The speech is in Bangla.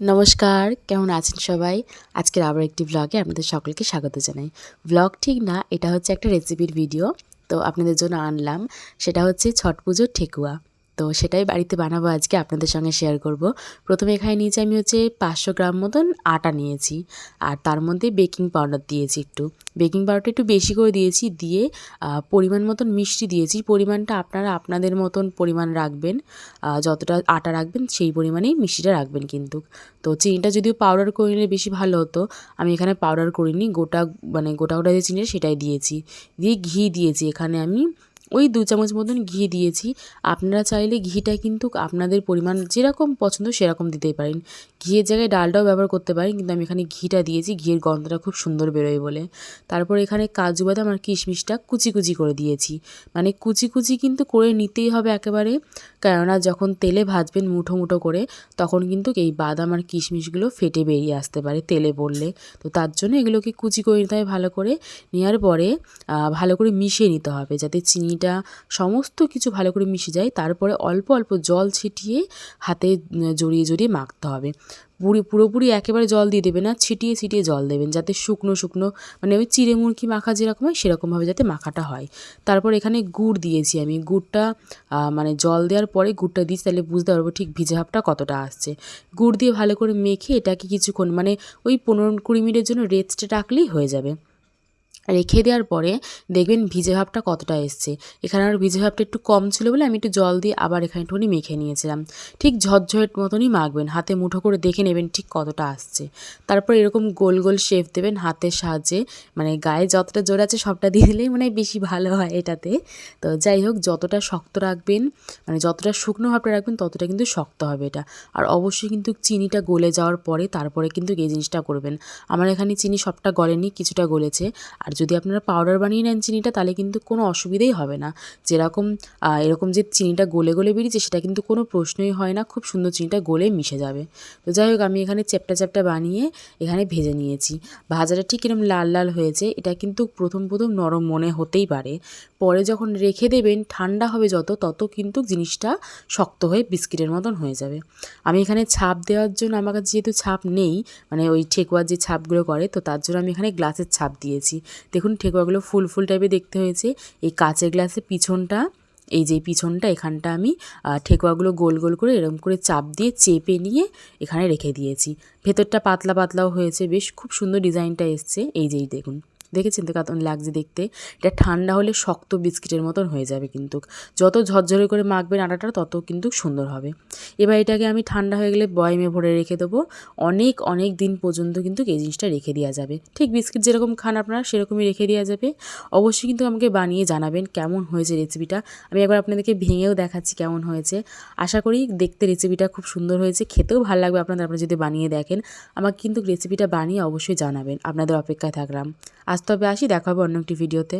নমস্কার, কেমন আছেন সবাই? আজকের আবার একটি ব্লগে আপনাদের সকলকে স্বাগত জানাই। ব্লগ ঠিক না, এটা হচ্ছে একটা রেসিপির ভিডিও তো আপনাদের জন্য আনলাম। সেটা হচ্ছে ছট পুজোর ঠেকুয়া। তো সেটাই বাড়িতে বানাবো আজকে, আপনাদের সঙ্গে শেয়ার করব। প্রথমে এখানে নিয়েছি আমি হচ্ছে পাঁচশো গ্রাম মতন আটা নিয়েছি। আর তার মধ্যে বেকিং পাউডার দিয়েছি একটু। বেকিং পাউডারটা একটু বেশি করে দিয়েছি, দিয়ে পরিমাণ মতন মিষ্টি দিয়েছি। পরিমাণটা আপনারা আপনাদের মতন পরিমাণ রাখবেন যতটা আটা রাখবেন সেই পরিমাণেই মিষ্টিটা রাখবেন কিন্তু। তো চিনিটা যদিও পাউডার করে নিলে বেশি ভালো হতো, আমি এখানে পাউডার করিনি। গোটা মানে গোটা গোটা যে চিনি সেটাই দিয়েছি। দিয়ে ঘি দিয়েছি। এখানে আমি ওই দু চামচ মতন ঘি দিয়েছি। আপনারা চাইলে ঘিটা কিন্তু আপনাদের পরিমাণ যেরকম পছন্দ সেরকম দিতেই পারেন। ঘিয়ের জায়গায় ডালটাও ব্যবহার করতে পারেন, কিন্তু আমি এখানে ঘিটা দিয়েছি, ঘিয়ের গন্ধটা খুব সুন্দর বেরোয় বলে। তারপর এখানে কাজু বাদাম আর কিশমিশটা কুচি কুচি করে দিয়েছি। মানে কুচি কুচি কিন্তু করে নিতেই হবে একেবারে, কেননা যখন তেলে ভাজবেন মুঠো মুঠো করে, তখন কিন্তু এই বাদাম আর কিশমিশগুলো ফেটে বেরিয়ে আসতে পারে তেলে পড়লে। তো তার জন্য এগুলোকে কুচি করে নিতে হবে ভালো করে। নেওয়ার পরে ভালো করে মিশিয়ে নিতে হবে যাতে চিনিটা সমস্ত কিছু ভালো করে মিশে যায়, তারপরে অল্প অল্প জল ছিটিয়ে হাতে জড়িয়ে জড়িয়ে মাখতে হবে। পুরি, পুরোপুরি একেবারে জল দিয়ে দেবেন না, ছিটিয়ে ছিটিয়ে জল দেবেন যাতে শুকনো শুকনো মানে ওই চিড়ে মুরগি মাখা যেরকম হয় সেরকমভাবে যাতে মাখাটা হয়। তারপর এখানে গুড় দিয়েছি আমি, গুড়টা মানে জল দেওয়ার পরে গুড়টা দিয়েছি, তাহলে বুঝতে পারব ঠিক ভিজে ভাবটা কতটা আসছে। গুড় দিয়ে ভালো করে মেখে এটাকে কিছুক্ষণ মানে ওই পনেরো কুড়ি মিনিটের জন্য রেস্টে রাখলেই হয়ে যাবে। রেখে দেওয়ার পরে দেখবেন ভিজে ভাবটা কতটা এসছে। এখানে আর ভিজে ভাবটা একটু কম ছিল বলে আমি একটু জল দিয়ে আবার এখানে একটুখানি মেখে নিয়েছিলাম। ঠিক ঝরঝরের মতনই মাখবেন, হাতে মুঠো করে দেখে নেবেন ঠিক কতটা আসছে। তারপর এরকম গোল গোল শেপ দেবেন হাতের সাহায্যে মানে গায়ে যতটা জোর আছে সবটা দিয়ে দিলেই মানে বেশি ভালো হয় এটাতে। তো যাই হোক, যতটা শক্ত রাখবেন মানে যতটা শুকনো ভাবটা রাখবেন, ততটা কিন্তু শক্ত হবে এটা। আর অবশ্যই কিন্তু চিনিটা গলে যাওয়ার পরে তারপরে কিন্তু এই জিনিসটা করবেন। আমার এখানে চিনি সবটা গলেনি, কিছুটা গলেছে। আর যদি আপনারা পাউডার বানিয়ে নেন চিনিটা, তাহলে কিন্তু কোনো অসুবিধাই হবে না। যেরকম এরকম যে চিনিটা গলে গলে বেরিয়েছে, সেটা কিন্তু কোনো প্রশ্নই হয় না, খুব সুন্দর চিনিটা গলে মিশে যাবে। তো যাই হোক, আমি এখানে চ্যাপটা চ্যাপটা বানিয়ে এখানে ভেজে নিয়েছি। ভাজাটা ঠিক এরকম লাল লাল হয়েছে, এটা কিন্তু প্রথম প্রথম নরম মনে হতেই পারে। পরে যখন রেখে দেবেন, ঠান্ডা হবে যত, তত কিন্তু জিনিসটা শক্ত হয়ে বিস্কিটের মতন হয়ে যাবে। আমি এখানে ছাপ দেওয়ার জন্য, আমার কাছে যেহেতু ছাপ নেই মানে ওই ঠেকুয়ার যে ছাপগুলো করে, তো তার জন্য আমি এখানে গ্লাসের ছাপ দিয়েছি। দেখুন ঠেকুয়াগুলো ফুল ফুল টাইপে দেখতে হয়েছে। এই কাঁচের গ্লাসের পিছনটা, এই যে পিছনটা, এখানটা আমি ঠেকুয়াগুলো গোল গোল করে এরকম করে চাপ দিয়ে চেপে নিয়ে এখানে রেখে দিয়েছি। ভেতরটা পাতলা পাতলাও হয়েছে, বেশ খুব সুন্দর ডিজাইনটা এসছে। এই যেই দেখুন। দেখেছেন তো কেমন লাগছে দেখতে? এটা ঠান্ডা হলে শক্ত বিস্কিটের মতন হয়ে যাবে কিন্তু। যত ঝরঝরে করে মাখবেন আটাটা, তত কিন্তু সুন্দর হবে। এবার এটাকে আমি ঠান্ডা হয়ে গেলে বয়মে ভরে রেখে দেবো। অনেক অনেক দিন পর্যন্ত কিন্তু এই জিনিসটা রেখে দেওয়া যাবে। ঠিক বিস্কিট যেরকম খান আপনারা, সেরকমই রেখে দেওয়া যাবে। অবশ্যই কিন্তু আমাকে বানিয়ে জানাবেন কেমন হয়েছে রেসিপিটা আমি একবার আপনাদেরকে ভেঙেও দেখাচ্ছি কেমন হয়েছে। আশা করি দেখতে রেসিপিটা খুব সুন্দর হয়েছে। খেতেও ভালো লাগবে আপনাদের আপনারা যদি বানিয়ে দেখেন, আমাকে কিন্তু রেসিপিটা বানিয়ে অবশ্যই জানাবেন। আপনাদের অপেক্ষায় থাকলাম। আজ তবে আসি দেখাবো অন্য একটি ভিডিওতে